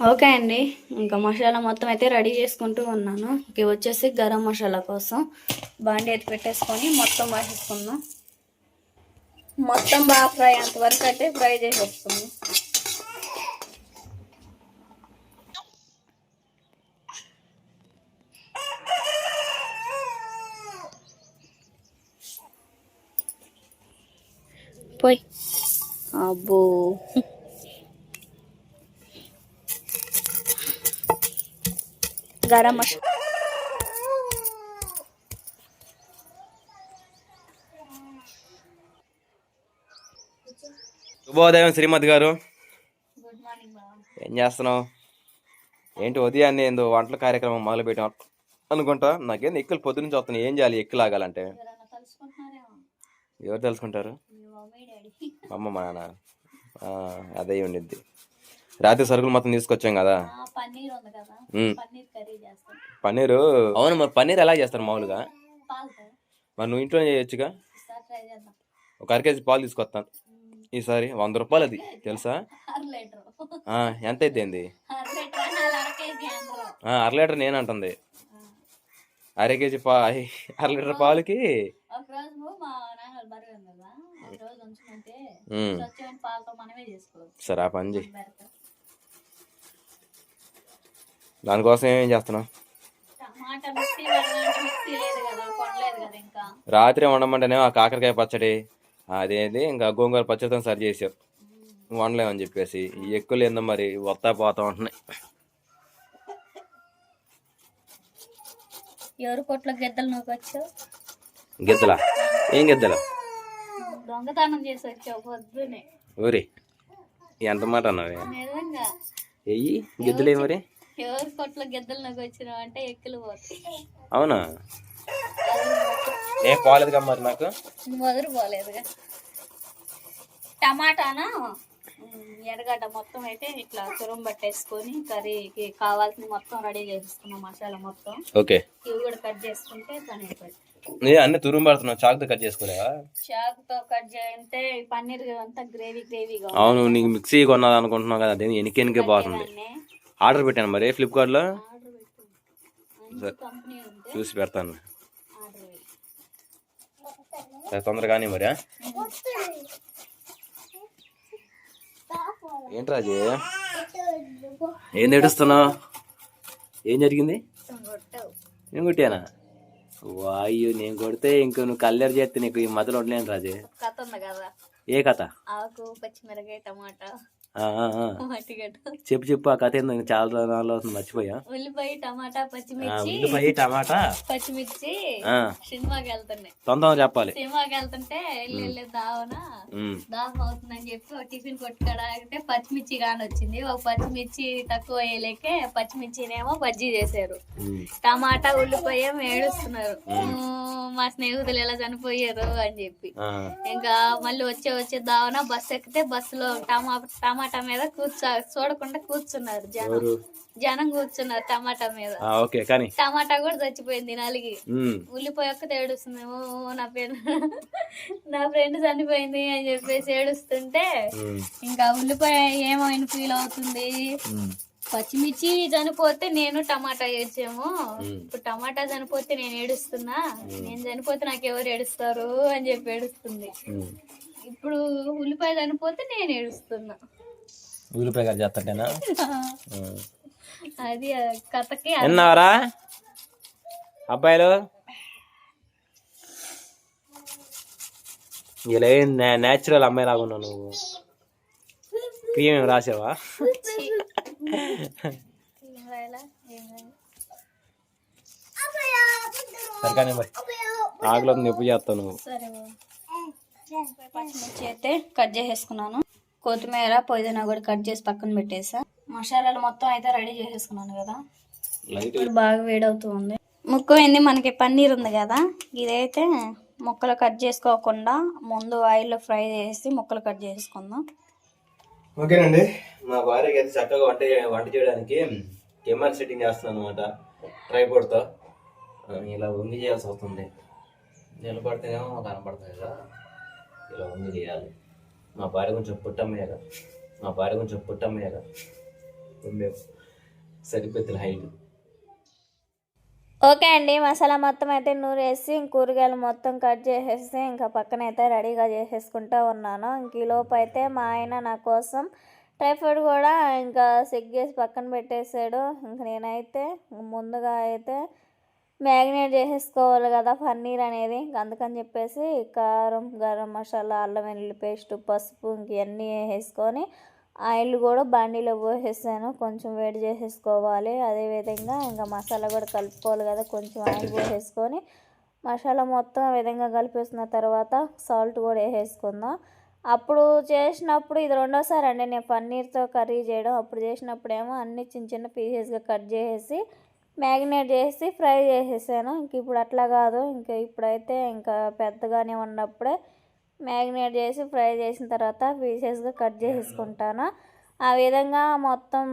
Okay అండి. ఇంకా మసాలా మొత్తం అయితే రెడీ చేసుకుంటూ ఉన్నాను. ఇక వచ్చేసి గరం మసాలా కోసం బాండి అయితే పెట్టేసుకొని మొత్తం వేసేసుకుందాం మొత్తం బాగా ఫ్రై అంతవరకు అయితే ఫ్రై చేసేసుకుందాం. పోయి. అబ్బో. గరం మసాలా శుభోదయం శ్రీమతి గారు. గుడ్ మార్నింగ్ బాబా ఏం చేస్తున్నావు? ఏంటి ఉదయాన్నే ఏందో వంటల కార్యక్రమం మొదలు పెట్టాం అనుకుంటా. నాకేంది ఎక్కులు పొద్దునుంచి వస్తున్నాయి. ఏం చేయాలి? ఎక్కులు ఆగాలంటే ఎవరు తెలుసుకుంటారు? అమ్మ మా నాన్న. అదే ఉండిద్ది. రాత్రి సరుకులు మొత్తం తీసుకొచ్చాం కదా. ఆ, పన్నీర్ అవును మరి పన్నీర్ ఎలా చేస్తారు మామూలుగా? మరి నువ్వు ఇంట్లో చేయొచ్చుగా? ఒక అర కేజీ పాలు తీసుకొస్తాను ఈసారి వంద రూపాయలు అది తెలుసా? ఆ, ఎంత అయిద్ది అర లీటర్ నేను అంటుంది. అర కేజీ పా అర లీటర్ పాలకి? ఒక రోజు మా నాన్న బర్రె ఉంది కదా ఒక రోజు ఉంచుకుంటే ఉమ్, స్వచ్ఛమైన పాలతో మనమే చేసుకోవచ్చు సరే ఆ పని చెయ్యి బెరక దానికోసం ఏం చేస్తున్నావు లేదు రాత్రి వండమంటేనే ఆ కాకరకాయ పచ్చడి అదేది ఇంకా గోంగూర పచ్చడితో సరి చేసావు. వండలేమని చెప్పేసి. ఈ ఎక్కువలు ఏందో మరి వస్తా పోతా ఉంటున్నాయి. ఎవరు కొట్ల గిద్దలు నువ్వు వచ్చావు గిద్దలా? ఏం గిద్దలా? దొంగతనం చేసి వచ్చావు పొద్దునే ఊరి. ఎంత మాట అన్నావే? ఎయ్యి గిద్దలే మరి? ఎవరు కొట్ల గిద్దలు నువ్వు వచ్చినావు అంటే ఎక్కులు పోతాయి. అవునా? ఏం పోలేదుగా మరి నాకు? మొదలు పోలేదుగా. టమాటాను? ఎర్రగడ్డ మొత్తం అయితే ఇట్లా తురం పట్టేసుకొని కర్రీకి కావాల్సిన మొత్తం రెడీ చేసేసుకున్నాం మసాలా మొత్తం. ఓకే. ఇవి కూడా కట్ చేసుకుంటే పని అయిపోయింది ఏ అన్ని తురుము పడుతున్నావు? చాకుతో కట్ చేసుకోలేవా చాకుతో కట్ చేయంటే పన్నీర్ అంతా గ్రేవీ గ్రేవీగా అవును నీకు మిక్సీ కొన్నది అనుకుంటున్నావు కదా ఎనికి ఎనికే పోతుంది. ఆర్డర్ పెట్టాను మరి ఫ్లిప్కార్ట్లో చూసి పెడతాను. సరే తొందరగానే మరి ఆ? ఏంటి రాజు ఏం ఏడుస్తున్నావు ఏం జరిగింది? నేను కొట్టానా? వాయు నేను కొడితే ఇంక నువ్వు కల్లెరు చేస్తే నీకు ఈ మధ్యలో ఉండలేను రాజు ఏ కథ? ఆకు పచ్చిమిరకాయ టమాటా. చెప్పు చెప్పు ఆ కథ ఏందో ఇంకా చాలా రోజులు అవుతుంది మర్చిపోయా? ఉల్లిపాయ టమాటా పచ్చిమిర్చి. ఉల్లిపాయ టమాటా. పచ్చిమిర్చి సినిమాకి వెళ్తున్నాయి తొందరగా చెప్పాలి. సినిమాకి వెళ్తుంటే వెళ్ళి దావన? దాహం అవుతుందని చెప్పి ఒక టిఫిన్ కొట్టుకోవడానికి పచ్చిమిర్చి కాని వచ్చింది. ఒక పచ్చిమిర్చి తక్కువ అయ్యేలేకే పచ్చిమిర్చినేమో బజ్జీ చేశారు. టమాటా ఉల్లిపాయ ఏడుస్తున్నారు "ఊ, మా స్నేహితులు ఎలా చనిపోయారు అని చెప్పి. ఇంకా మళ్ళీ వచ్చే వచ్చే దావన బస్సు ఎక్కితే బస్సులో టమా టమాటా మీద కూర్చో చూడకుండా కూర్చున్నారు జనం. జనం కూర్చున్నారు టమాటా మీద. ఓకే కానీ టమాటా కూడా చచ్చిపోయింది నలిగి ఉల్లిపాయ ఒక్కతే ఏడుస్తుంది "ఓ, నా ఫ్రెండ్ నా ఫ్రెండ్ చనిపోయింది అని చెప్పేసి ఏడుస్తుంటే ఇంకా ఉల్లిపాయ ఏమైనా ఫీల్ అవుతుంది. పచ్చిమిర్చి చనిపోతే నేను టమాటా ఉమ్. ఇప్పుడు టమాటా చనిపోతే నేను ఏడుస్తున్నా. నేను చనిపోతే నాకు ఎవరు ఏడుస్తారు అని చెప్పి ఏడుస్తుంది. ఇప్పుడు ఉల్లిపాయ చనిపోతే నేను ఏడుస్తున్నా. ఉల్లిపాయ కట్ చేస్తాంటేనా ఉమ్. అది కథకి విన్నావరా అబ్బాయిలు ఇలా ఏం న్యాచురల్ అమ్మాయి లాగా ఉన్నావు నువ్వు క్రీమ్ రాసావా. ఏం రాయాలా? సరికానే మరి ఆకులో నొప్పి చేస్తావు నువ్వు. పచ్చిమిర్చి అయితే కట్ చేసేసుకున్నాను కొత్తిమీర పుదీనా కూడా కట్ చేసి పక్కన పెట్టేసా. మసాలాలు మొత్తం అయితే రెడీ చేసేసుకున్నాను కదా. ఇప్పుడు బాగా వేడవుతూ ఉంది ముక్కు ఏంది? మనకి పన్నీర్ ఉంది కదా. ఇదైతే ముక్కలు కట్ చేసుకోకుండా ముందు ఆయిల్లో ఫ్రై చేసి ముక్కలు కట్ చేసుకుందాం. ఓకేనండి. మా భార్యకి అయితే చక్కగా వంట వంట చేయడానికి కెమెరా సెట్టింగ్ చేస్తున్నాను అనమాట ట్రైపోర్డ్తో. ఇలా వంగి చేయాల్సి వస్తుంది. నిలబడితేనేమో కనపడుతుంది కదా. ఇలా వంగి చేయాలి. మా భార్య కొంచెం పుట్టమ్మయ్యాక మా భార్య కొంచెం పుట్టమ్మయ్యాక ఉండేవు సరిపోతుంది హైట్ ఓకే అండి మసాలా మొత్తం అయితే నూరు వేసి కూరగాయలు మొత్తం కట్ చేసేసి ఇంకా పక్కన అయితే రెడీగా చేసేసుకుంటూ ఉన్నాను. ఇంక ఈలోపు అయితే మా ఆయన నా కోసం డ్రై కూడా ఇంకా సెక్ చేసి పక్కన పెట్టేశాడు ఇంక నేనైతే ముందుగా అయితే మ్యాగ్నేట్ చేసేసుకోవాలి కదా పన్నీర్ అనేది. ఇంక అందుకని చెప్పేసి కారం గరం మసాలా అల్లం వెల్లుల్లి పేస్ట్ పసుపు ఇంక ఇవన్నీ వేసేసుకొని ఆయిల్ కూడా బండిలో పోసేసాను. కొంచెం వేడి చేసేసుకోవాలి. అదేవిధంగా ఇంకా మసాలా కూడా కలుపుకోవాలి కదా కొంచెం ఆయిల్ పోసేసుకొని మసాలా మొత్తం విధంగా కలిపేసిన తర్వాత సాల్ట్ కూడా వేసేసుకుందాం. అప్పుడు చేసినప్పుడు ఇది రెండోసారి అండి నేను పన్నీర్తో కర్రీ చేయడం. అప్పుడు చేసినప్పుడేమో అన్ని చిన్న చిన్న పీసెస్గా కట్ చేసేసి మ్యాగ్నేట్ చేసి ఫ్రై చేసేసాను. ఇంక ఇప్పుడు అట్లా కాదు. ఇంకా ఇప్పుడైతే ఇంకా పెద్దగానే ఉన్నప్పుడే మ్యాగ్నేట్ చేసి ఫ్రై చేసిన తర్వాత పీసెస్గా కట్ చేసేసుకుంటాను. ఆ విధంగా మొత్తం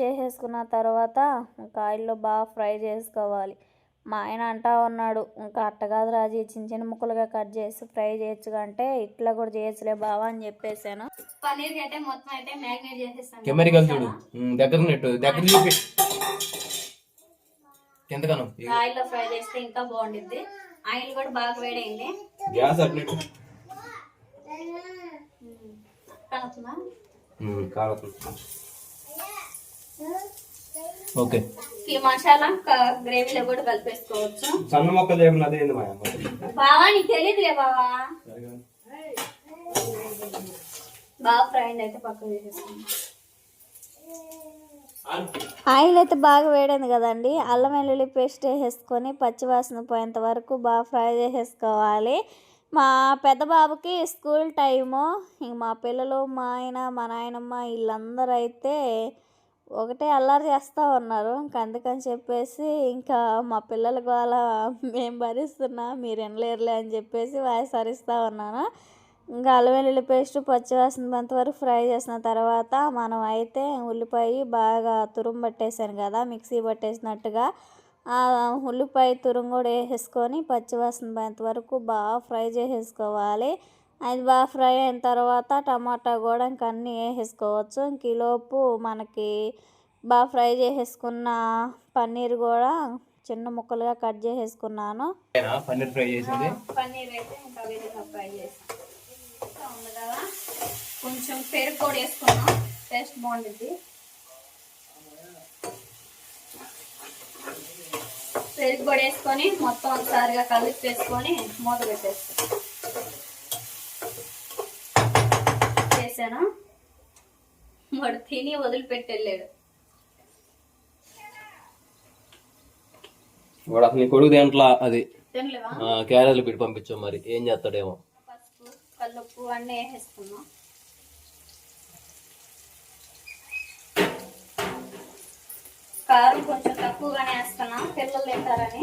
చేసేసుకున్న తర్వాత ఇంకా ఆయిల్లో బాగా ఫ్రై చేసుకోవాలి. మా ఆయన అంటా ఉన్నాడు ఇంకా అట్ట కాదు రాజు చిన్న చిన్న ముక్కలుగా కట్ చేసి ఫ్రై చేయొచ్చు అంటే ఇట్లా కూడా చేయొచ్చులే బావా అని చెప్పేసాను. పన్నీర్ అయితే మొత్తం అయితే మ్యాగ్నేట్ ఉమ్, దగ్గర నెట్టు దగ్గర ఎంతగానో ఆయిల్లో ఫ్రై చేస్తే ఇంకా బాగుండిద్ది. ఆయిల్ కూడా బాగా వేడైంది. గ్యాస్ కాలుతుంది ఓకే. ఈ మసాలా గ్రేవీలో కూడా కలిపేసుకోవచ్చు. సన్న మొక్కలు లేకుండా అదేంది మా అమ్మ బావా నీకు తెలియదులే బావా. బాగా ఫ్రై అయితే పక్కన చేసేసుకుందాం ఆయిల్ అయితే బాగా వేడింది కదండి. అల్లం వెల్లుల్లి పేస్ట్ వేసేసుకొని పచ్చివాసన పోయేంత వరకు బాగా ఫ్రై చేసేసుకోవాలి. మా పెద్ద బాబుకి స్కూల్ టైము. ఇంక మా పిల్లలు మా ఆయన మా నాయనమ్మ వీళ్ళందరూ అయితే ఒకటే అల్లరి చేస్తూ ఉన్నారు. ఇంక అందుకని చెప్పేసి ఇంకా మా పిల్లల గోల మేము భరిస్తున్నా మీరు వినలేరులే అని చెప్పేసి వాయిస్ అరిస్తూ ఉన్నాను. ఇంకా అల్లం వెల్లుల్లి పేస్ట్ పచ్చివాసన వరకు ఫ్రై చేసిన తర్వాత మనం అయితే ఉల్లిపాయ బాగా తురుము పట్టేసాను కదా మిక్సీ పట్టేసినట్టుగా. ఆ ఉల్లిపాయ తురుము కూడా వేసేసుకొని పచ్చివాసన వరకు బాగా ఫ్రై చేసేసుకోవాలి. అది బాగా ఫ్రై అయిన తర్వాత టమాటా కూడా ఇంక అన్నీ వేసేసుకోవచ్చు. ఇంక ఈలోపు మనకి బాగా ఫ్రై చేసేసుకున్న పన్నీర్ కూడా చిన్న ముక్కలుగా కట్ చేసేసుకున్నాను. పన్నీర్ ఫ్రై చేసింది? పన్నీర్ అయితే ఇంకా విధంగా ఫ్రై చేసాం ఇంకా ఉంది కదా కొంచెం పెరుగు కూడా వేసుకున్నాం టేస్ట్ బాగుంటుంది పెరుగు కూడా వేసుకొని మొత్తం ఒకసారిగా కలిపి వేసుకొని మూత పెట్టేస్తాం. చేశాను? వాడు తిని వదిలిపెట్టి వెళ్ళాడు వాడు అసలు కొడుకు దేంట్లో అది. క్యారెట్లు పెట్టి పంపించాం మరి. ఏం చేస్తాడేమో. పసుపు కల్లుప్పు అన్నీ వేసేసుకున్నాం కారం కొంచెం తక్కువగానే వేస్తున్నాం. పిల్లలు తింటారని.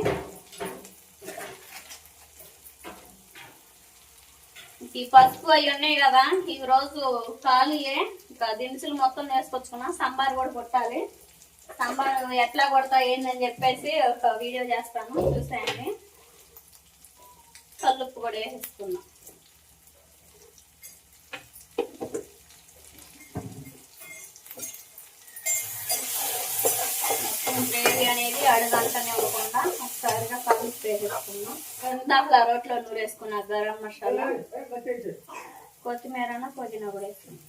ఈ పసుపు అవి ఉన్నాయి కదా ఈ రోజు ఖాళీయే ఇంకా దినుసులు మొత్తం వేసుకొచ్చుకున్నాం సాంబార్ కూడా కొట్టాలి. సాంబార్ ఎట్లా కొడతా ఏందని చెప్పేసి ఒక వీడియో చేస్తాను. చూసేయండి. కల్లుప్పు కూడా వేసేసుకున్నాం మొత్తం గ్రేవీ అనేది అడగంటనే ఉండకుండా ఒకసారిగా కలిపి వేసేసుకున్నాం ఇందాక రోట్లో వేసుకున్నా గరం మసాలా. కొత్తిమీర పుదీనా కూడా వేసుకున్నాం.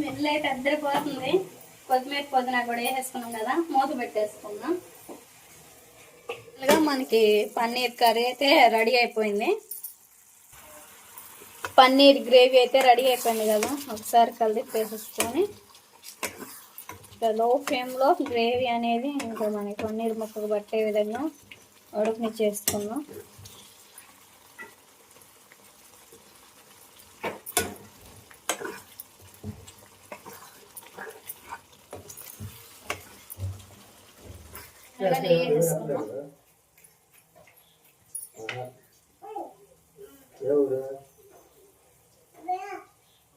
మిల్లు అయితే అద్దరిపోతుంది. కొత్తిమీర పుదీనా కూడా వేసేసుకున్నాం కదా మూత పెట్టేసుకున్నాం మనకి పన్నీర్ కర్రీ అయితే రెడీ అయిపోయింది. పన్నీర్ గ్రేవీ అయితే రెడీ అయిపోయింది కదా ఒకసారి కలిపి వేసేసుకొని. ఇంకా లో ఫ్లేమ్లో గ్రేవీ అనేది ఇంకా మనకి పన్నీర్ ముక్కకు పట్టే విధంగా ఉడుకుని చేసుకుందాం. నెయ్యి వేసేసుకుందాం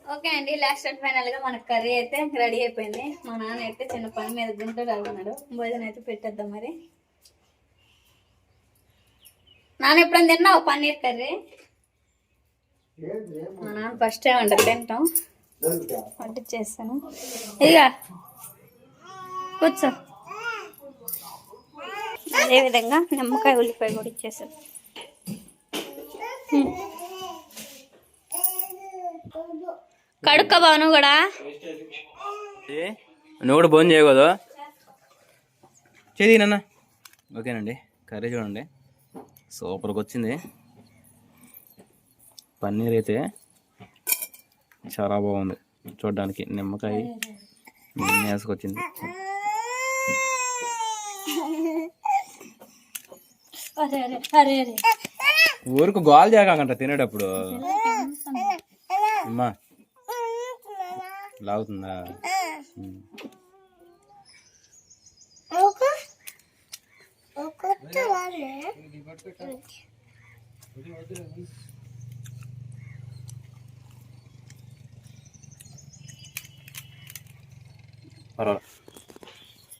ఓకే అండి లాస్ట్ అండ్ ఫైనల్గా మన కర్రీ అయితే రెడీ అయిపోయింది. మా నాన్న అయితే చిన్న పని మీద గుంటూరు వెళ్తున్నాడు. భోజనం అయితే పెట్టేద్దాం మరి. నాన్న ఎప్పుడైనా తిన్నావు పన్నీర్ కర్రీ? మా నాన్న ఫస్ట్ టైం అంటారు తింటాం. వంట చేస్తాను. ఇక కూర్చో. అదేవిధంగా నిమ్మకాయ ఉల్లిపాయ కూడా ఇచ్చేసాను. కడుక్క బాను కూడా? నువ్వు కూడా భోజనం చేయకూడదు. చేది నాన్న. ఓకేనండి. కర్రీ చూడండి. సూపర్గా వచ్చింది. పన్నీర్ అయితే చాలా బాగుంది. చూడడానికి నిమ్మకాయ వేసుకొచ్చింది ఊరికి గోల్ చేయకంట తినేటప్పుడు అమ్మా. లాగుతుందా పర్వాలేదు